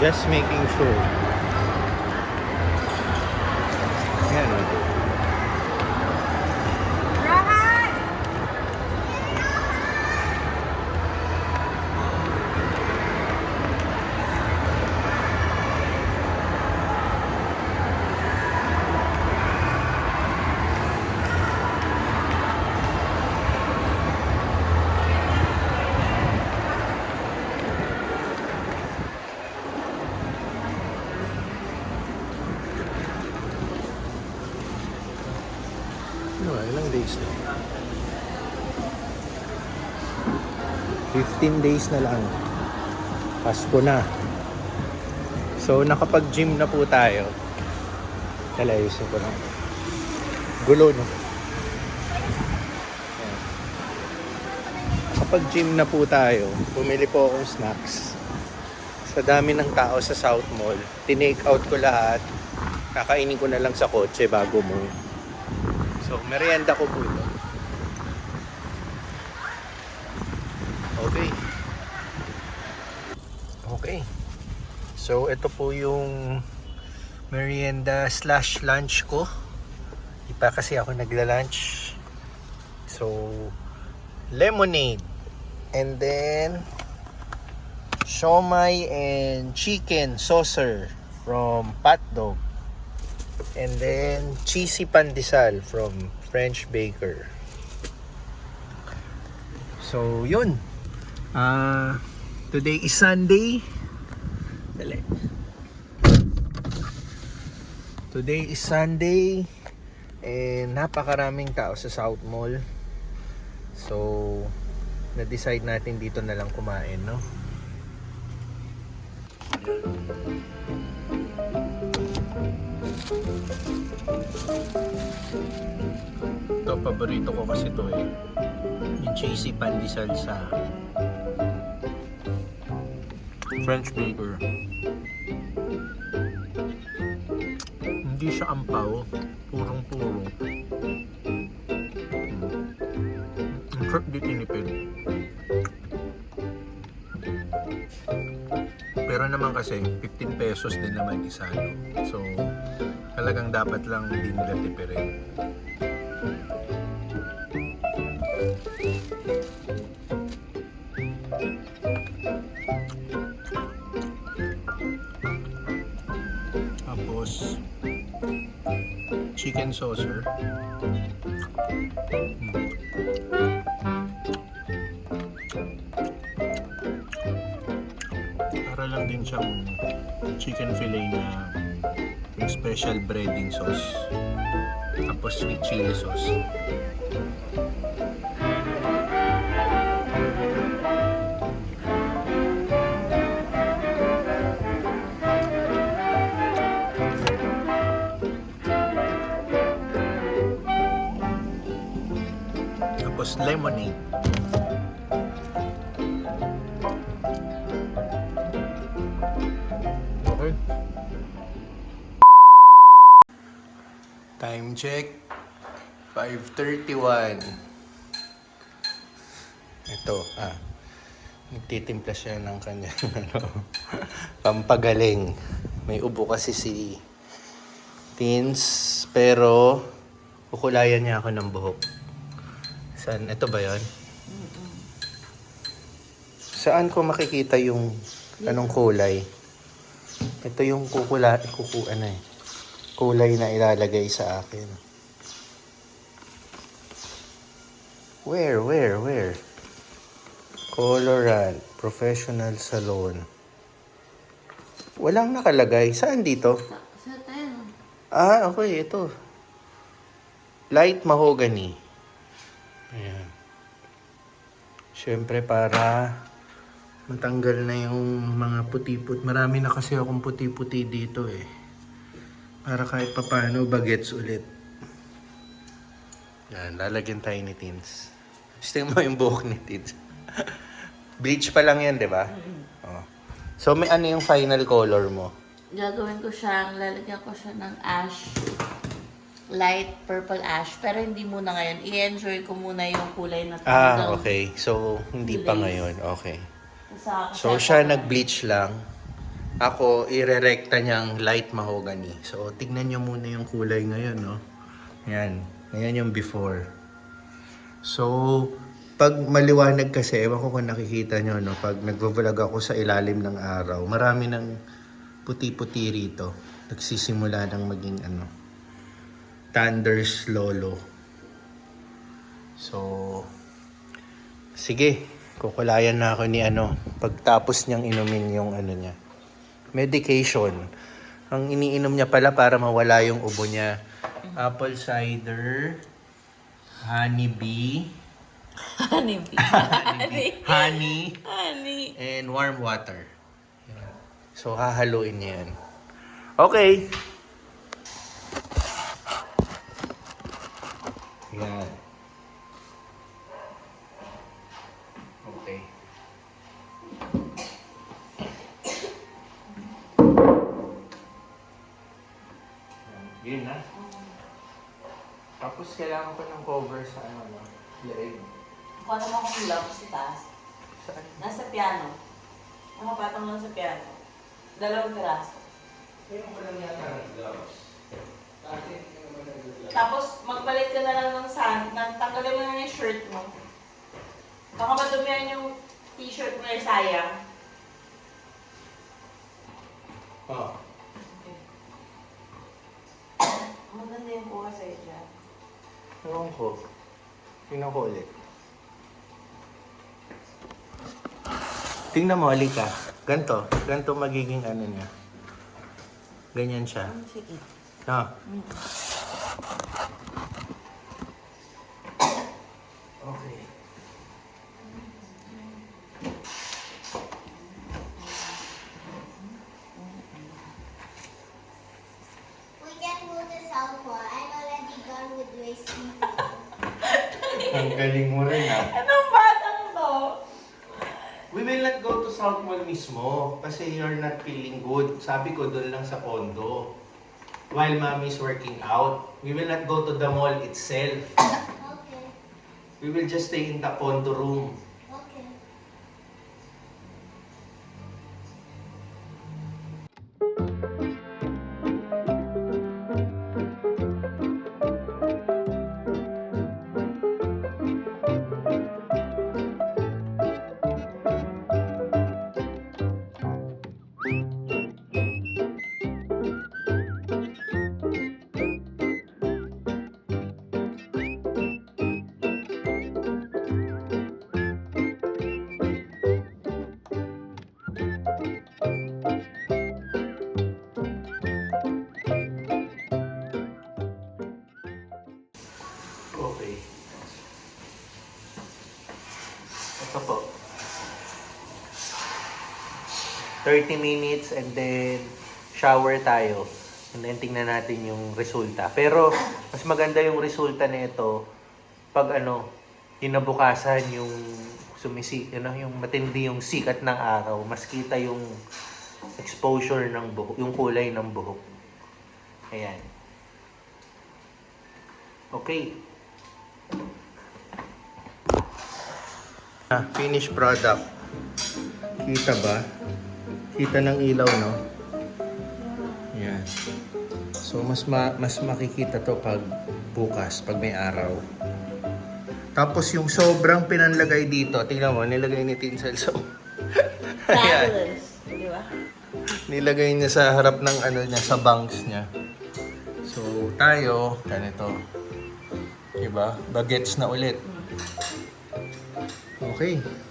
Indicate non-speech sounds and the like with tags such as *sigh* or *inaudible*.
Just making sure. Days na? 15 days na lang. Pasko na. So, nakapag-gym na po tayo. Kalayusin ko lang. Gulo, no? Nakapag-gym na po tayo. Bumili po akong snacks. Sa dami ng tao sa South Mall, tinake out ko lahat. Kakainin ko na lang sa kotse bago mo. So, merienda ko po ito. Okay. Okay. So, ito po yung merienda slash lunch ko. Di pa kasi ako nagla-lunch. So, lemonade. And then, siomai and chicken saucer from Pat Dog. And then, cheesy pandesal from French Baker. So, yun. Ah, today is Sunday. Dali. Today is Sunday. And napakaraming tao sa South Mall. So, na-decide natin dito na lang kumain, no? Ito, paborito ko kasi to eh. Yung cheesy pandesal sa French baker. Hindi siya ampaw. Purong-puro. Ang sarap di tinipid. Pero naman kasi, 15 pesos din naman isa. No? So, talagang dapat lang hindi nila tipirin. Chicken saucer. Mm. Para lang din siyang chicken fillet na special breading sauce. Tapos sweet chili sauce. Tapos lemonade. Okay. Time check. 5.31. Ito, ah. Nagtitimpla siya ng kanyang *laughs* ano, pampagaling. May ubo kasi si Teens, pero kukulayan niya ako ng buhok. Saan? Ito ba yon? Saan ko makikita yung anong kulay? Ito yung kukula, kuku, ano eh, kulay na ilalagay sa akin. Where, where, where? Colorant, Professional Salon. Walang nakalagay. Saan dito? Sa 10. Ah, okay, ito. Light mahogany. Ayan. Siyempre para matanggal na yung mga puti-puti. Marami na kasi akong puti-puti dito eh. Para kahit papano bagets ulit. Yan, lalagyan tayo ni Tins. Gusto mo yung buhok ni Tins. *laughs* Bleach pa lang yan, di ba? Oh. So, may ano yung final color mo? Gagawin ko siyang, lalagyan ko siya ng ash. Light purple ash. Pero hindi muna ngayon. I-enjoy ko muna yung kulay na Ah, talagang okay. So, hindi pa ngayon. Okay. Sa So, siya nag-bleach lang. Ako, irerekta niyang light mahogany. So, tignan niyo muna yung kulay ngayon, no? Yan. Ayan yung before. So, pag maliwanag kasi, ewan ko kung nakikita nyo, no? Pag nagvo-vlog ako sa ilalim ng araw, marami ng puti-puti rito. Nagsisimula ng maging, ano, thunders lolo. So, sige, kukulayan na ako ni ano, pagtapos niyang inumin yung ano niya. Medication. Ang iniinom niya pala para mawala yung ubo niya. Apple cider, honey bee, Honey bee. *laughs* Honey. honey, Honey. and warm water. So, hahaluin niya yan. Okay. Yan. Okay. Yan. Yun na. Tapos kailangan ko ng cover sa ano, no? leeg. Kung ano mo kung love sa taas. Saan? Nasa piano. Nakapatong lang sa piano. Dalawang piraso. Kailan ko lang yata ng gloves. Dati, Tapos, magpalit ka na lang ng sand. Nang tanggalin mo na yung shirt mo. Baka madumihan yung t-shirt mo yung sayang. Oh. Maganda yung kuha sa'yo dyan. Ewan ko. Tingnan ko ulit. Tingnan mo, halika. Ganto. Ganto magiging ano niya. Ganyan siya. Sige. Ha? Okay. We can go to Southpaw. I'm already gone with race Ang galing mo rin ah. *laughs* Anong batang to? We will not go to South Mall mismo kasi you're not feeling good. Sabi ko doon lang sa condo. While mommy's working out, we will not go to the mall itself. *coughs* Okay. We will just stay in the condo room. Ito po. 30 minutes and then shower tayo. And then tingnan natin yung resulta. Pero mas maganda yung resulta nito pag ano, kinabukasan yung sumisi, ano, yung matindi yung sikat ng araw, mas kita yung exposure ng buhok, yung kulay ng buhok. Ayan. Okay. Ah, finished product. Kita ba? Kita ng ilaw, no? Yan. So, mas ma mas makikita to pag bukas, pag may araw. Tapos yung sobrang pinanlagay dito, tingnan mo, nilagay ni Tinsel. So, *laughs* Ayan. Fabulous. Di ba? nilagay niya sa harap ng ano niya, sa banks niya. So, tayo, ganito. Diba? Bagets na ulit. Okay.